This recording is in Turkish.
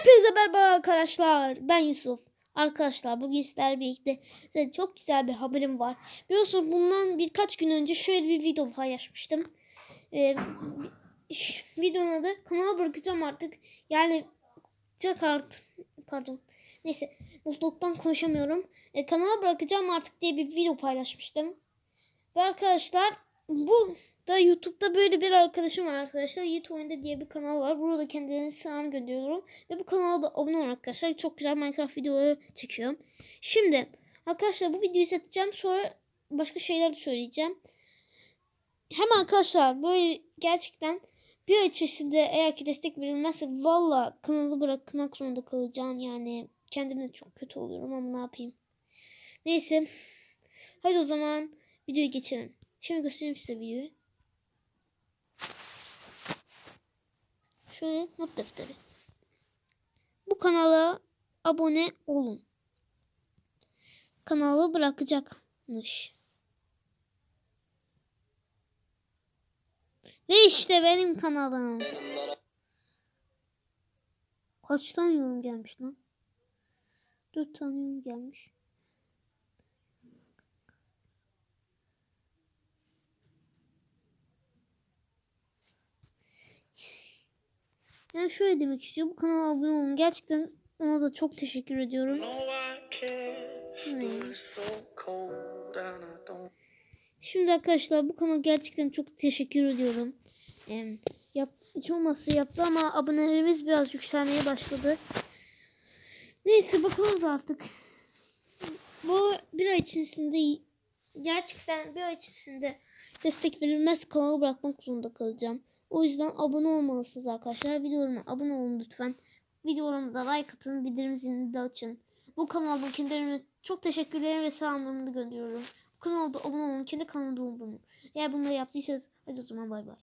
Hepinize merhaba arkadaşlar. Ben Yusuf. Arkadaşlar bugün sizlerle birlikte size çok güzel bir haberim var. Biliyorsunuz bundan birkaç gün önce şöyle bir video paylaşmıştım. Ee, videonun adı kanala bırakacağım artık. Yani çok art pardon. Neyse mutluluktan konuşamıyorum. Ee, kanala bırakacağım artık diye bir video paylaşmıştım. Ve arkadaşlar bu da YouTube'da böyle bir arkadaşım var arkadaşlar. Yiğit Oyunda diye bir kanal var. Burada kendilerine selam gönderiyorum. Ve bu kanala da abone olun arkadaşlar. Çok güzel Minecraft videoları çekiyorum. Şimdi arkadaşlar bu videoyu satacağım. Sonra başka şeyler de söyleyeceğim. Hem arkadaşlar böyle gerçekten bir ay içerisinde eğer ki destek verilmezse valla kanalı bırakmak zorunda kalacağım. Yani kendimde çok kötü oluyorum ama ne yapayım. Neyse. Hadi o zaman videoya geçelim. Şimdi göstereyim size videoyu. Şöyle not defteri. Bu kanala abone olun. Kanalı bırakacakmış. Ve işte benim kanalım. Kaç tane yorum gelmiş lan? 4 tane yorum gelmiş. Yani şöyle demek istiyor. Bu kanala abone olun. Gerçekten ona da çok teşekkür ediyorum. Hmm. Şimdi arkadaşlar bu kanala gerçekten çok teşekkür ediyorum. Ee, yap, hiç olmazsa yaptı ama abonelerimiz biraz yükselmeye başladı. Neyse bakalım artık. Bu bir ay içerisinde gerçekten bir ay içerisinde destek verilmez kanalı bırakmak zorunda kalacağım. O yüzden abone olmalısınız arkadaşlar. Videolarıma abone olun lütfen. Videolarıma da like atın. Bildirim zilini de açın. Bu kanalda kendilerine çok teşekkürlerimi ve selamlarımı da gönderiyorum. Bu kanalda abone olun. Kendi kanalımda olun. Eğer bunları yaptıysanız hadi o zaman bay bay.